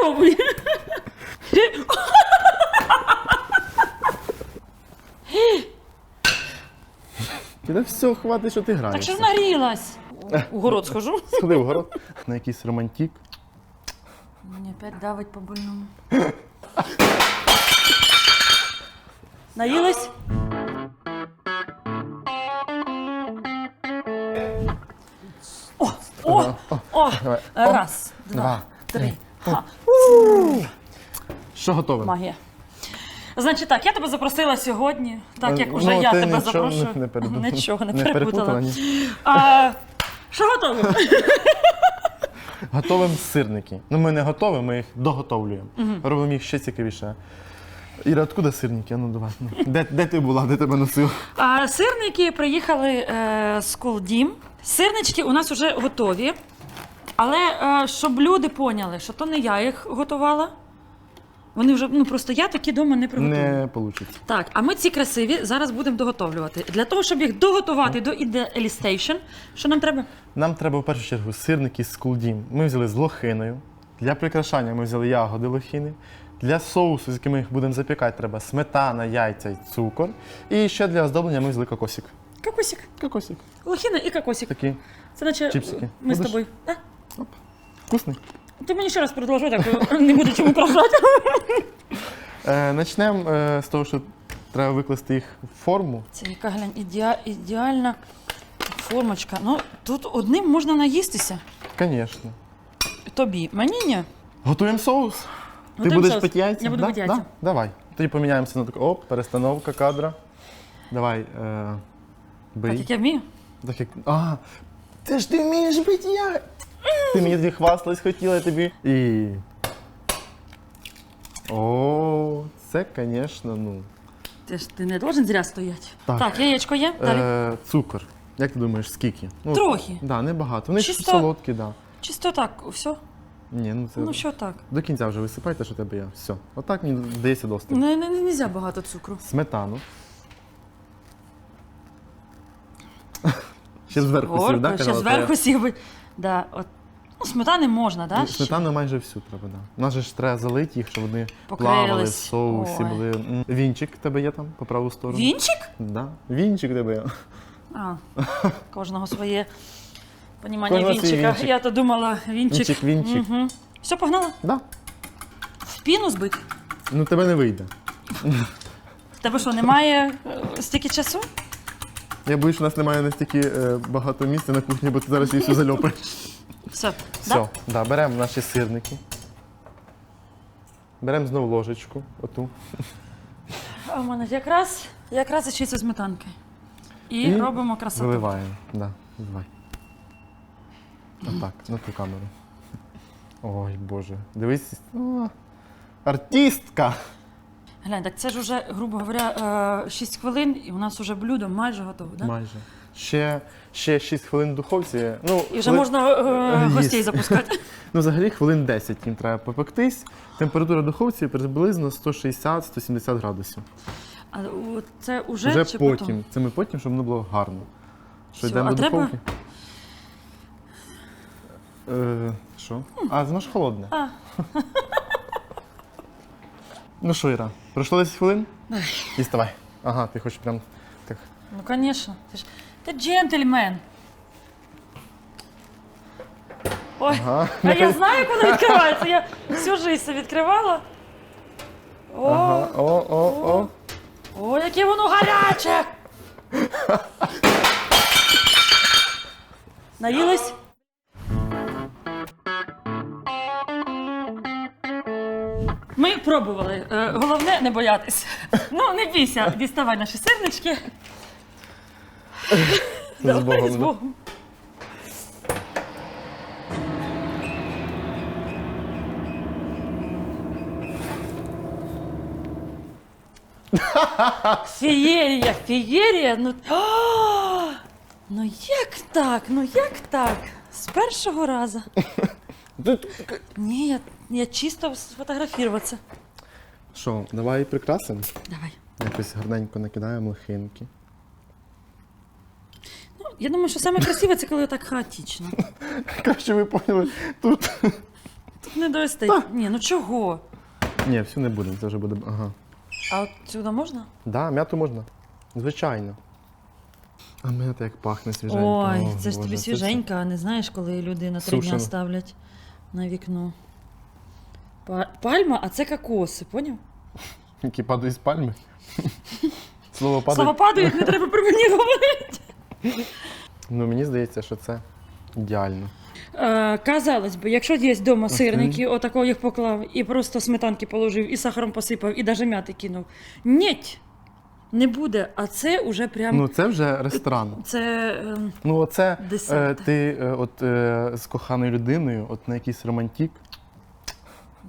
пробуй. Та все, хватить, що ти граєш. Так що ж нагрілась. У город схожу. Сходи в город на якийсь романтик. Мені опять давить по больному. Наїлась? О, о, о, раз, два. Що готове? Магія. Значить так, я тебе запросила сьогодні, так як Ну, я ти тебе нічого запрошую. не- не. Нічого не Не перепутала. перепутала, ні? А, що готове? Готовимо сирники. Ну ми не готові, ми їх доготовлюємо. Робимо їх ще цікавіше. Іра, откуда сирники? А Ну давай. Ну. Де, де ти була, де тебе носив? А сирники приїхали е, з Колдім. Сирнички у нас вже готові. Але е, щоб люди поняли, що то не я їх готувала. Вони вже, ну просто я такі вдома не приготую. Не вийде. Так, а ми ці красиві зараз будемо доготовлювати. Для того, щоб їх доготувати до ідеалістейшн, що нам треба? Нам треба в першу чергу сирники з кулдім. Ми взяли з лохиною. Для прикрашання ми взяли ягоди лохини. Для соусу, з яким ми їх будемо запікати, треба сметана, яйця і цукор. І ще для оздоблення ми взяли кокосик. Кокосик. Кокосик. Лохина і кокосик. Такий Це наче Чіпсики. ми з Будеш? тобою. А? вкусний. Ти мені ще раз предложи, так не буду чому прожати. Е, Начнемо е, з того, що треба викласти їх в форму. Це яка глянь, ідеа, ідеальна формочка. Ну, тут одним можна наїстися. Звісно. Тобі. Мені ні. Готуємо соус. Ти Готуємо будеш соус. пити яйця? Я буду да? пити яйця. Да? Давай. Тоді поміняємося на таку. Оп, перестановка кадра. Давай. Е, бий. Так як я вмію. Так як. А, це ж ти вмієш бити яйця. Ти мені тоді хвасталась, хотіла тобі. І. О, це, звісно, ну. Ти ж ти не должен зря стояти. Так. Так, яєчко є. Далі. Е, цукор. Як ти думаєш, скільки? Ну, Трохи. Да, небагато. Вони ж Чисто- солодкі, да. Чисто так, все. Ні, ну це Ну що так? до кінця вже висипайте, що тебе є. Все. Отак мені здається достатньо. Не, не, не можна багато цукру. Сметану. Ще зверху сів, Горко, да? ще зверху сів би. Да, от. Ну, сметани можна, так? Да? ще? Сметану майже всю треба, да. У нас же ж треба залити їх, щоб вони плавали в соусі, Ой. були. М, Вінчик в тебе є там по праву сторону? Вінчик? Да. Вінчик в тебе є. А, кожного своє понімання Кожного свій вінчика. вінчик. Я то думала, вінчик. Вінчик, вінчик. Угу. Все, погнала? Да. В піну збити. Ну тебе не вийде. В тебе що, немає е, стільки часу? Я боюсь, що у нас немає настільки е, багато місця на кухні, бо ти зараз її всю зальопаєш. Все. Все, да, беремо наші сирники. Беремо знову ложечку, оту. А в мене якраз, якраз ще зі сметанки. І, І робимо красоту. Виливаємо. Да, виливай. Отак, на ту камеру. Ой, Боже. Дивись. О, артистка! Глянь, так це ж уже, грубо говоря, 6 хвилин, і у нас вже блюдо майже готове, да? Майже. Ще, ще 6 хвилин в духовці. Ну, І вже хвилин- можна е, Їсти. гостей запускати. Ну, взагалі хвилин 10 їм треба попектись. Температура в духовці приблизно 160-170 градусів. А це уже, Вже чи потім. Це ми потім, щоб воно було гарно. Що Всьо, йдемо а до треба? духовки? Е, що? А, воно ж холодне. А. ну що, Іра, пройшло 10 хвилин? Діставай. Ага, ти хочеш прям так. Ну, звісно. Ти ж ти джентльмен. Ой, Ага. а я знаю, як воно відкривається. Я всю життя відкривала. О, Ага. О, о, о. о, яке воно гаряче! Наїлись? Ми пробували. Е, Головне не боятись. Ну, не бійся, діставай наші сирнички. З Давай, Богом. з? Богом. Фієрія, фієрія. Ну, а, ну як так? Ну як так? З першого разу. Ні, я, я чисто сфотографуватися. Що, давай прикрасимо? Давай. Якось гарненько накидаємо лохинки. Ну, я думаю, що саме красиве це коли так хаотично. Краще ви поняли, тут тут не доїсти. Ні, ну чого? Ні, всю не будемо, це вже буде. Ага. А от сюди можна? Да, м'яту можна. Звичайно. А м'ята як пахне свіженько. Ой, О, це ж Боже, тобі свіженька, а не знаєш, коли люди на три дня Сушено. ставлять на вікно. Па- Пальма, а це кокоси, поняв? Які падають з пальми. Слово падає. Слова падають, не треба про мені говорити. Ну мені здається, що це ідеально. Е, казалось би, якщо є вдома сирники, отако їх поклав, і просто сметанки положив, і сахаром посипав, і навіть м'яти кинув. Ні, не буде. А це уже прям. Ну це вже ресторан. Це. ем, Ну, оце е, ти е, от е, з коханою людиною, от на якийсь романтик.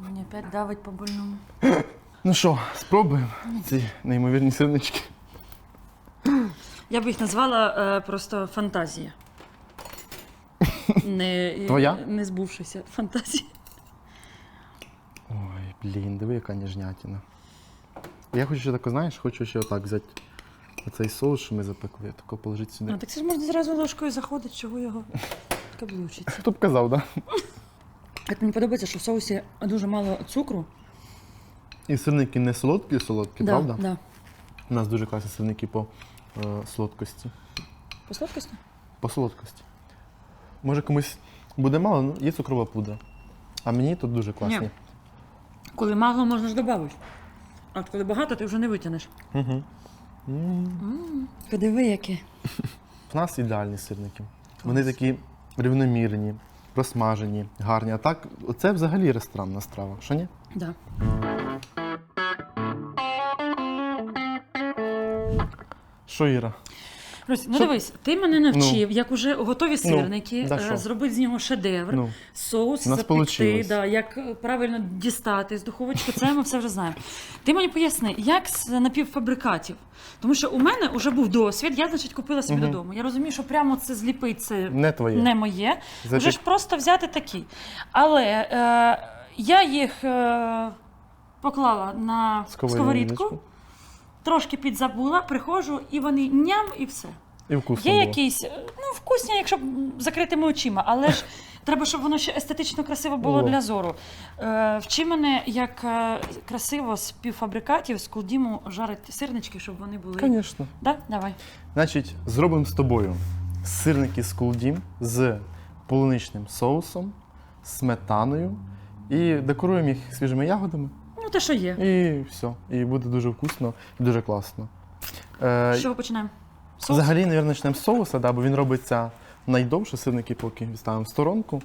Мені опять давить по больному. Ну що, спробуємо ці неймовірні сирнички. Я б їх назвала е, просто фантазія. Не, Твоя? не збувшися фантазія. Ой, блін, диви, яка ніжнятина. Я хочу ще тако, знаєш, хочу ще отак взяти оцей соус, що ми запекли, тако положити сюди. Ну, так це ж можна зразу ложкою заходити, чого його каблучиться. Хто б казав, да? Як мені подобається, що в соусі дуже мало цукру. І сирники не солодкі, солодкі, да, правда? Да. У нас дуже класні сирники по е, солодкості. По сладкості? По солодкості. Може комусь буде мало, ну є цукрова пудра. А мені тут дуже класні. Ні. Коли мало, можна ж додати. А от коли багато, ти вже не витягнеш. Угу. Подиви, яке. У нас ідеальні сирники. Вони такі рівномірні, просмажені, гарні. А так, це взагалі ресторанна страва. Що ні? Да. Що, Іра? Русь, ну Що- дивись, ти мене навчив, як уже готові сирники, да е, що? зробити з нього шедевр, Ну, соус У нас запекти, получилось. да, як е, правильно дістати з духовочки, це ми все вже знаємо. Ти мені поясни, як з напівфабрикатів? Тому що у мене вже був досвід, я, значить, купила собі Мгм. додому. Я розумію, що прямо це зліпити це не твоє. не моє. Запік- Вже ж просто взяти такі. Але е, я їх е, поклала на Сковорідку. сковорідку, трошки підзабула, приходжу, і вони ням і все. І вкусно Є було. якісь, ну, вкусні, якщо б закритими очима, але ж треба, щоб воно ще естетично красиво було Було. для зору. Е, вчи мене, як е, красиво з півфабрикатів, з кулдіму жарити сирнички, щоб вони були. Звісно. Да? Давай. Значить, зробимо з тобою сирники з кулдім з полуничним соусом, сметаною і декоруємо їх свіжими ягодами. Те, що є. І все. І буде дуже вкусно і дуже класно. Е, З чого починаємо? Соус? Взагалі, мабуть, почнемо з соуса, да, бо він робиться найдовше, сирники поки відставимо в сторонку.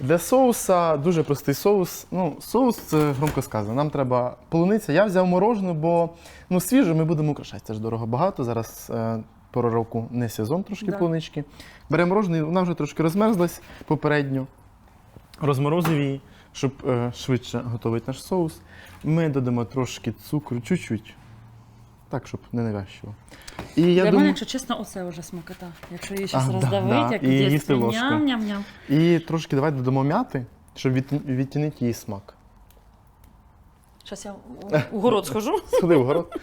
Для соуса дуже простий соус. Ну, соус це громко сказано. Нам треба полуниця. Я взяв морожену, бо ну, свіжу ми будемо украшати. Це ж дорого багато. Зараз е, пора року не сезон трошки Да. полунички. Беремо морожену, вона вже трошки розмерзлась попередньо. Розморозив її, щоб е, швидше готувати наш соус. Ми додамо трошки цукру, чуть-чуть. Так, щоб не навязчиво. І я Для думаю... мене, якщо чесно, оце вже смакота. Якщо її щас А, да, да, як і їсти ням-ням-ням. І трошки давай додамо м'яти, щоб відтінити її смак. Зараз я у, город схожу. Сходи в город.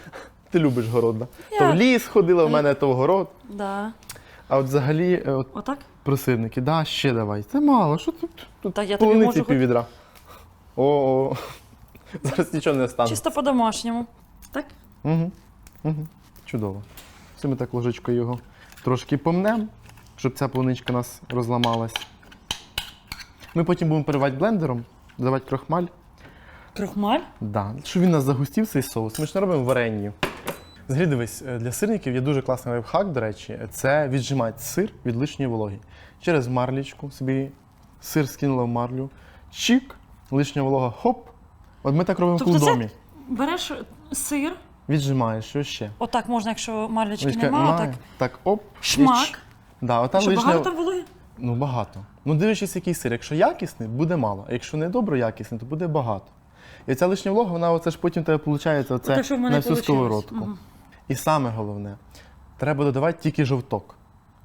Ти любиш город, да? Я- То в ліс ходила в мене, то в город. Да. А от взагалі, е, от Отак? про сирники, да, ще давай. Це мало. Що тут? Тут Так, я тобі можу піввідра. О, о. Зараз нічого не стане. Чисто по-домашньому. Так? Угу. Угу. Чудово. Все ми так ложечкою його трошки помнемо, щоб ця полуничка у нас розламалась. Ми потім будемо переливати блендером, додавати крохмаль. Крохмаль. Да, щоб він у нас загустів цей соус. Ми ж не робимо варенні. Взагалі, дивись, е, для сирників є дуже класний лайфхак, до речі, це віджимати сир від лишньої вологи. Через марлічку собі сир скинула в марлю, чик, лишня волога, хоп. От ми так робимо Тобто в це- кулдомі. Береш сир, Віджимаєш, що ще? отак можна, якщо марлячки Лишка немає, немає, отак. так, оп. і Шмак. ч- Да, ота Що лишня... багато там вологи? Ну, багато. Ну, дивлячись, який сир. Якщо якісний, буде мало. А якщо не добре якісний, то буде багато. І ця лишня волога, вона оце ж потім в тебе виходить оце Те, що в мене на всю получилось. сковородку. Мгм. І саме головне, треба додавати тільки жовток.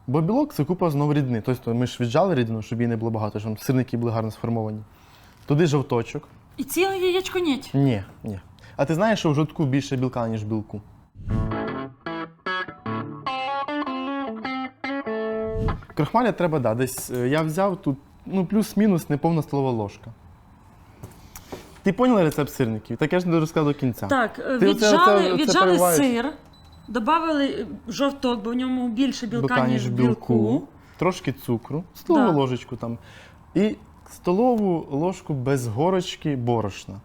Бо білок це купа знову рідини. Тобто ми ж віджали рідину, щоб її не було багато, щоб сирники були гарно сформовані. Туди жовточок. І ціле яєчко неть. Ні, ні. А ти знаєш, що в жовтку більше білка, ніж в білку? Крохмаля треба, да, десь е, я взяв тут ну, плюс-мінус неповна столова ложка. Ти поняла рецепт сирників? Так я ж не розказав до кінця. Так, е, Ти віджали, оце- оце- оце віджали переливаєш. сир, додали жовток, бо в ньому більше білка, Білка, ніж в білку. трошки цукру, столову Да. ложечку там. І столову ложку без горочки борошна.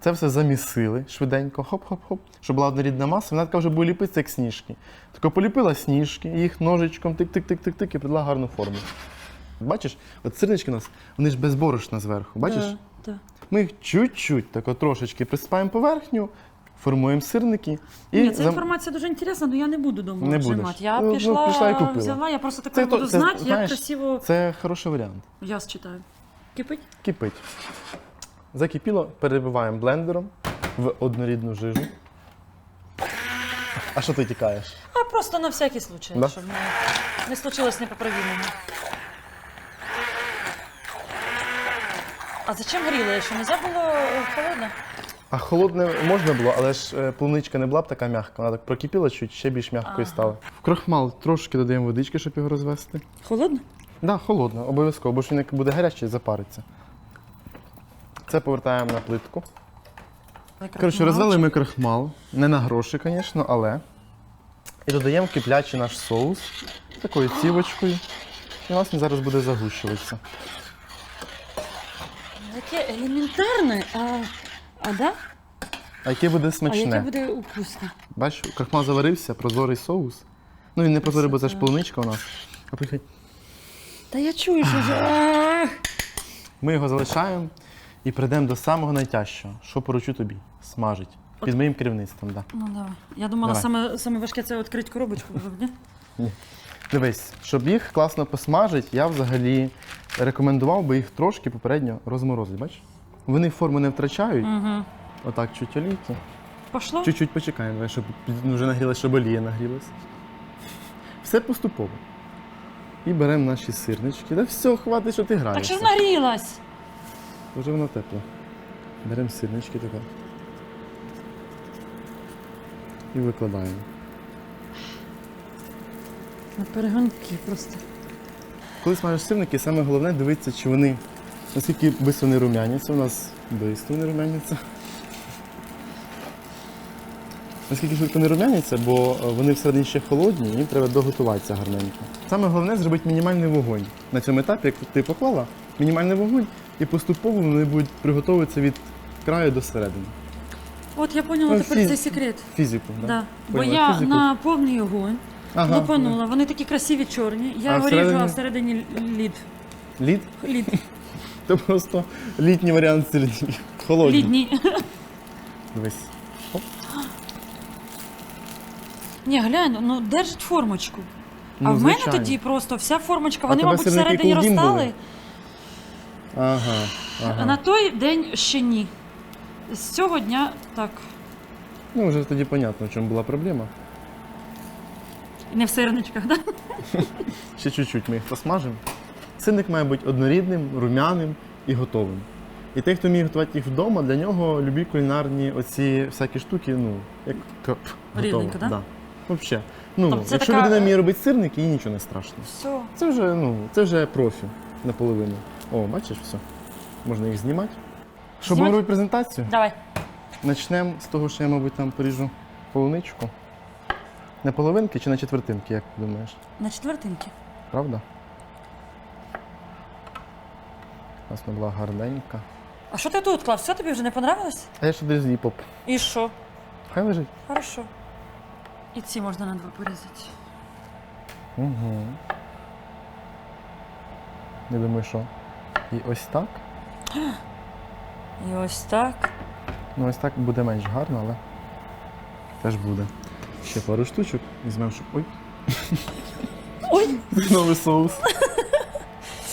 Це все замісили швиденько, хоп-хоп-хоп, щоб була однорідна маса, вона така вже буде ліпитися, як сніжки. Тако поліпила сніжки, їх ножичком тик-тик-тик-тик-тик і придала гарну форму. Бачиш, от сирнички у нас, вони ж без борошна зверху. Бачиш? Да, да. Ми їх чуть-чуть тако трошечки присипаємо поверхню, формуємо сирники і Ні, ця зам- інформація дуже інтересна, але я не буду дома Не будеш. Я Ну, ну, пішла, пішла і купила. взяла, я просто Це то- буду це, знати, як знаєш, красиво. Це хороший варіант. Я читаю. Кипить? Кипить. Закипіло, перебиваємо блендером в однорідну жижу. А що ти тікаєш? А просто на всякий случай, Да? щоб не, не случилось непоправимого. А зачем гріли? Що не було е, холодно? А холодне можна було, але ж е, полуничка не була б така м'яка, вона так прокипіла чуть, ще більш м'якою стала. В крохмал трошки додаємо водички, щоб його розвести. Холодно? Так, да, холодно, обов'язково, бо ж він як буде гарячий, запариться. Це повертаємо на плитку. Коротше, розвели ми крахмал. Не на гроші, звісно, але. І додаємо киплячий наш соус такою цівочкою. І у нас він зараз буде загущуватися. Яке елементарне, а, а да? А яке буде А смачне? яке буде вкусне. Бачиш, крахмал заварився, прозорий соус. Ну він не прозорий, бо це ж полуничка у нас. А приходь. Та я чую, що вже. Ах! Ми його залишаємо і прийдемо до самого найтяжчого. Що поручу тобі? Смажить. Під моїм керівництвом, так. Да. Ну давай. Я думала, Давай. саме, саме важке це відкрити коробочку. було, ні? Дивись, щоб їх класно посмажити, я взагалі рекомендував би їх трошки попередньо розморозити. Бачиш? Вони форму не втрачають. Угу. Отак, чуть олійки. Пошло? Чуть-чуть почекаємо, давай, щоб ну, вже нагрілося, щоб олія нагрілась. Все поступово. І беремо наші сирнички. Да все, хватить, що ти Так граєшся. що ж нагрілась? Вже воно тепло. Беремо сирнички тако. І викладаємо. На перегонки просто. Коли смажиш сирники, саме головне дивитися, чи вони, наскільки швидко вони румяняться. У нас швидко вони румяняться. Наскільки швидко вони румяняться, бо е, вони всередині ще холодні, їм треба доготуватися гарненько. Саме головне зробити мінімальний вогонь. На цьому етапі, як ти поклала, мінімальний вогонь, і поступово вони будуть приготовуватися від краю до середини. От я поняла Ну, тепер фіз- цей секрет. Фізику, Да. да? Бо Поняла я фізику? на повний огонь Ага. лупанула. Вони такі красиві чорні. Я А його ріжу, всередині? а всередині лід. Лід? Лід. Це просто літній варіант сирників. Холодні. Лідні. Дивись. Ні, глянь, ну держить формочку. А Ну, в мене звичайно. тоді просто вся формочка, А вони, тебе мабуть, сирники всередині розстали. Ага. Ага. на той день ще ні. З цього дня так. Ну, вже тоді понятно, в чому була проблема. Не в сирничках, да? Ще чуть-чуть ми їх посмажимо. Сирник має бути однорідним, рум'яним і готовим. І той, хто вміє готувати їх вдома, для нього любі кулінарні оці всякі штуки, ну, як Рівненько, готово. да? Взагалі. Ну, Тобто це якщо така- людина вміє робити сирники, їй нічого не страшно. Все. Це вже, ну, це вже профі наполовину. О, бачиш, все. Можна їх знімати. Щоб Знімати? робити презентацію, Давай. почнемо з того, що я, мабуть, там поріжу полуничку. На половинки чи на четвертинки, як ти думаєш? На четвертинки. Правда? У нас вона була гарненька. А що ти тут клав? Все тобі вже не понравилось? А я ще десь поп. І що? Хай лежить. Хорошо. І ці можна на два порізати. Угу. Я думаю, що. І ось так. І ось так. Ну, ось так буде менш гарно, але теж буде. Ще пару штучок. Візьмемо, щоб. Ой, Ой! новий соус.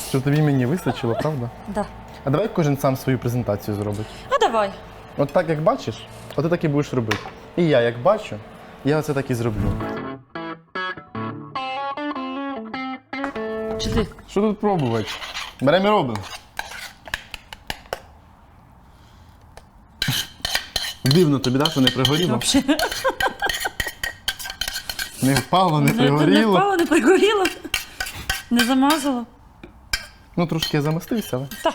Щоб тобі мені вистачило, правда? Да. А давай кожен сам свою презентацію зробить. А давай. От так як бачиш, от ти так і будеш робити. І я як бачу, я оце так і зроблю. Чи ти? Що тут пробувати? Беремо і робимо. Дивно тобі, да, що не пригоріло? Вообще. Не впало, не Не пригоріло. впало, не пригоріло. Не замазало. Ну, трошки я замастився, але. Та.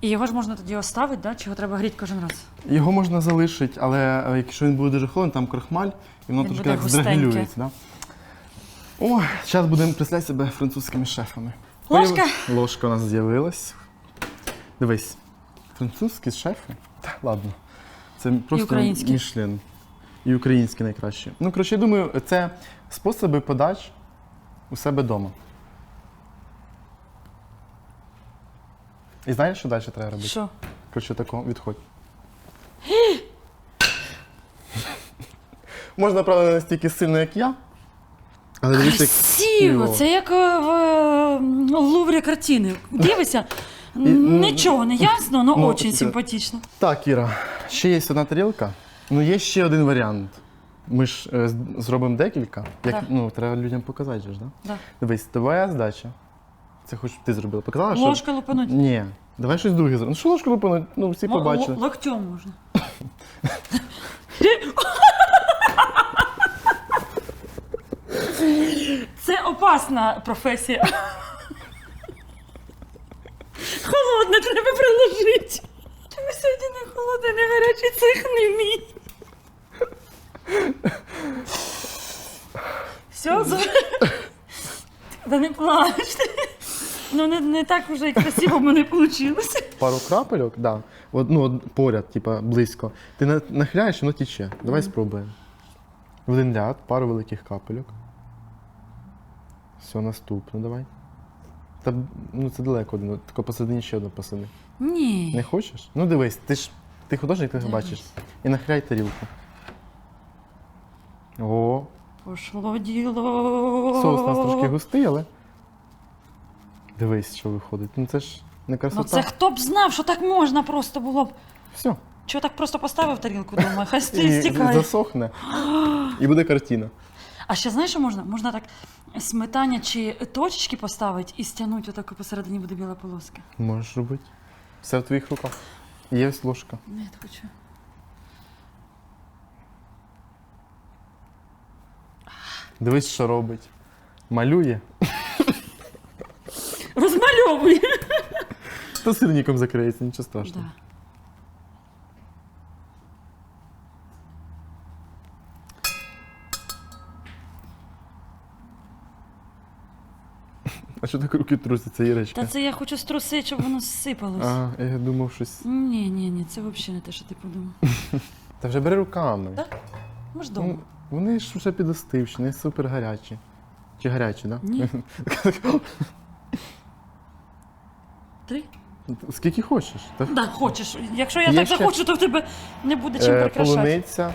І його ж можна тоді оставити, да? чи його треба гріти кожен раз? Його можна залишити, але е, якщо він буде дуже холодний, там крахмаль, і воно Він трошки буде так зрегулюється. Да? О, зараз будемо представляти себе французькими шефами. Ложка? Появи- Ложка у нас з'явилась. Дивись, французькі шефи. Та ладно. Це просто українські. мішлен. І українські найкращі. Ну, коротше, я думаю, це способи подач у себе вдома. І знаєш, що далі треба робити? Що? Коротше, тако, відходь. Можна, правда, не настільки сильно, як я. Але дивись, як Красиво! Це як е, в е, Луврі картини. Дивися, нічого не ясно, але ну, дуже таке. симпатично. Так, Іра, ще є одна тарілка. Ну, є ще один варіант. Ми ж е, з- зробимо декілька. Як, Так. ну, треба людям показати, же ж, да? Да. Дивись, твоя задача. Це хоч ти зробила. Показала, що. Ложка лупануть. Ні. Давай щось друге зробимо. Ну що ложку лупануть? Ну, всі побачили. Локтем можна. Це опасна професія. Холодне треба приложити. Чому сьогодні не холодне, не гарячий цех не мій. Все, Та не плач. Ну не, не так вже і красиво в мене вийшло. Пару крапельок, да. От, ну, от поряд, типа, близько. Ти на- нахиляєш, воно тече. Давай спробуємо. В один ряд, пару великих капельок. Все, наступно, давай. Та ну це далеко один, тако посередині ще одну посади. Ні. Не хочеш? Ну дивись, ти ж ти художник, ти бачиш. І нахиляй тарілку. О, Пошло діло. соус у нас трошки густий, але. Дивись, що виходить. Ну це ж не Ну це хто б знав, що так можна просто було б. Все. Чого так просто поставив тарілку вдома, хай І стікає. засохне. І буде картина. А ще знаєш, що можна? Можна так сметані чи точечки поставити і стягнути отак і посередині буде біла полоска. Можеш робити. Все в твоїх руках. Є ось ложка. Не, я так хочу. Дивись, що робить. Малює. Розмальовує. Та сирником закриється, нічого страшного. Да. А що так руки трусяться, Ірочка? Та це я хочу струсити, щоб воно зсипалось. А, я думав щось. Ні, ні, ні, це взагалі не те, що ти подумав. Та вже бери руками. Так? Ми ж дома. Ну, вони ж вже підостивші, не супер гарячі. Чи гарячі, так? Ні. Три? Скільки хочеш. Та, Так, хочеш. Якщо я Є так ще- захочу, то в тебе не буде чим е, прикрашати. полуниця,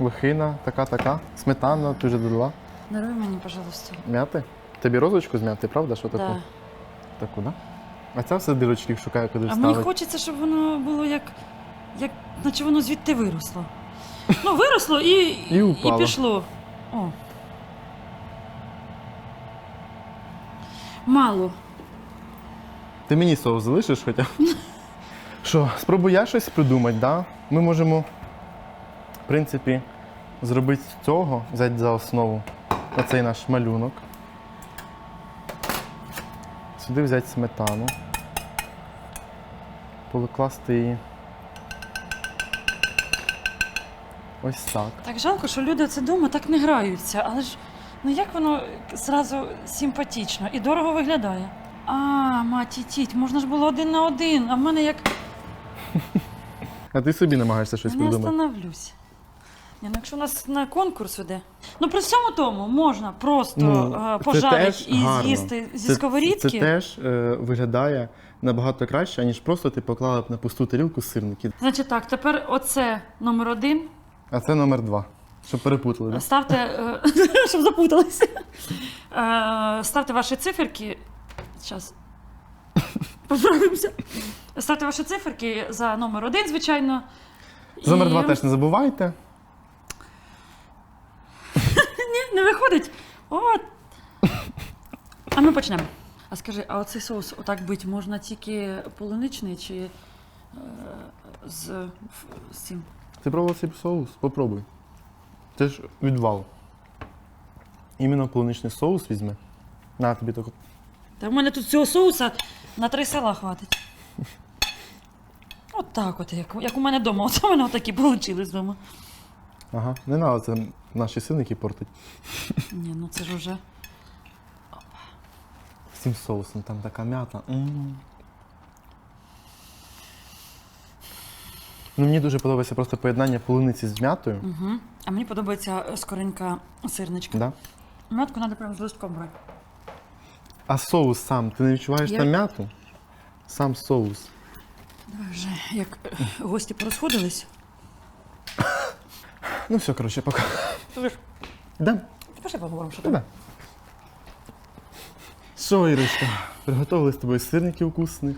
лохина, така-така, сметана, ти вже додала. Даруй мені, пожалуйста. М'яти? Тобі розочку зм'яти, правда? Що таку? Да. Таку, да? А ця все дирочки шукає, куди А мені хочеться, щоб воно було як, як наче воно звідти виросло. Ну, виросло і, І упало. пішло. О. Мало. Ти мені соус залишиш хоча? Що, спробую я щось придумати, да? Ми можемо, в принципі, зробити цього, взяти за основу оцей наш малюнок. Сюди взяти сметану. Покласти її. Ось так. Так жалко, що люди це дома так не граються, але ж ну як воно зразу симпатично і дорого виглядає. А, маті тіть, можна ж було один на один, а в мене як А ти собі намагаєшся щось не придумати. остановлюсь. Ні, ну якщо у нас на конкурс іде. Ну при всьому тому можна просто Ну, е, це пожарити теж і гарно. з'їсти зі Це- сковорідки. Це теж е, виглядає набагато краще, ніж просто ти поклала б на пусту тарілку сирники. Значить так, тепер оце номер один. А це номер два. Щоб перепутали? Ставте, е, щоб запуталися. Е, Ставте ваші циферки. Зараз. Поправимося. Ставте ваші циферки за номер один, звичайно. За номер І- два теж не забувайте. Ні, не виходить. От. А ми почнемо. А скажи, а оцей соус отак бить можна тільки полуничний чи е, з, ф- з цим? Ти пробував цей соус? Попробуй. Це ж відвал. Іменно полуничний соус візьми. На тобі таку. Та в мене тут цього соуса на три села хватить. От так, от, як, як у мене вдома. Оце в мене отакі вийшли вдома. Ага, не треба це наші сирники портить. Ні, ну це ж вже. З цим соусом, там така м'ята. М. Ну, мені дуже подобається просто поєднання полуниці з м'ятою. Угу. А мені подобається е, скоренька сирничка. Да? М'ятку треба прямо з листком брати. А соус сам, ти не відчуваєш Я- там м'яту? Сам соус. Давай вже, як е, гості порозходились. Ну все, коротше, пока. Да, пошли поговоримо, що там. да. Що, Ірочка, приготували з тобою сирників вкусних.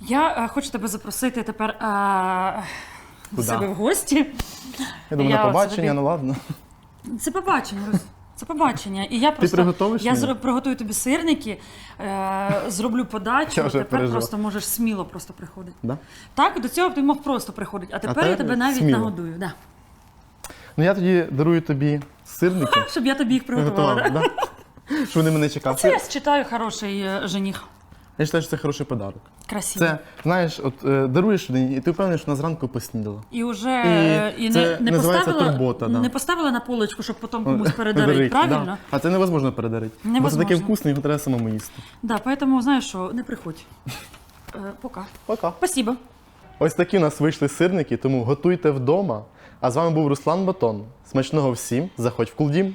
Я е, хочу тебе запросити тепер е, до Куда? себе в гості. Я думаю, Я на побачення, тобі- ну ладно. Це побачення, Русь. Це побачення. І я просто приготовиш я мені? зро- приготую тобі сирники, е, зроблю подачу. Я вже Тепер переживав. просто можеш сміло просто приходити. Да? Так, до цього ти мог просто приходити, а тепер я тебе навіть сміло. нагодую. Да. Ну я тоді дарую тобі сирники. Щоб я тобі їх приготувала. Приготував, Да? Що вони мене чекали. Це я читаю хороший е, жених. Я вважаю, що це хороший подарок. Красивий. Це, знаєш, от е, даруєш людині, і ти впевнений, що вона зранку поснідала. І вже е, і, це не, не, називається поставила, турбота, да. не поставила на полочку, щоб потім комусь передарити, правильно? Да. А це невозможно передарити. Бо це Невозможно. таке вкусне, його треба самому їсти. Да, поэтому, знаєш що, не приходь. Е, пока. Пока. Спасибо. Ось такі у нас вийшли сирники, тому готуйте вдома. А з вами був Руслан Батон. Смачного всім, заходь в Кулдім.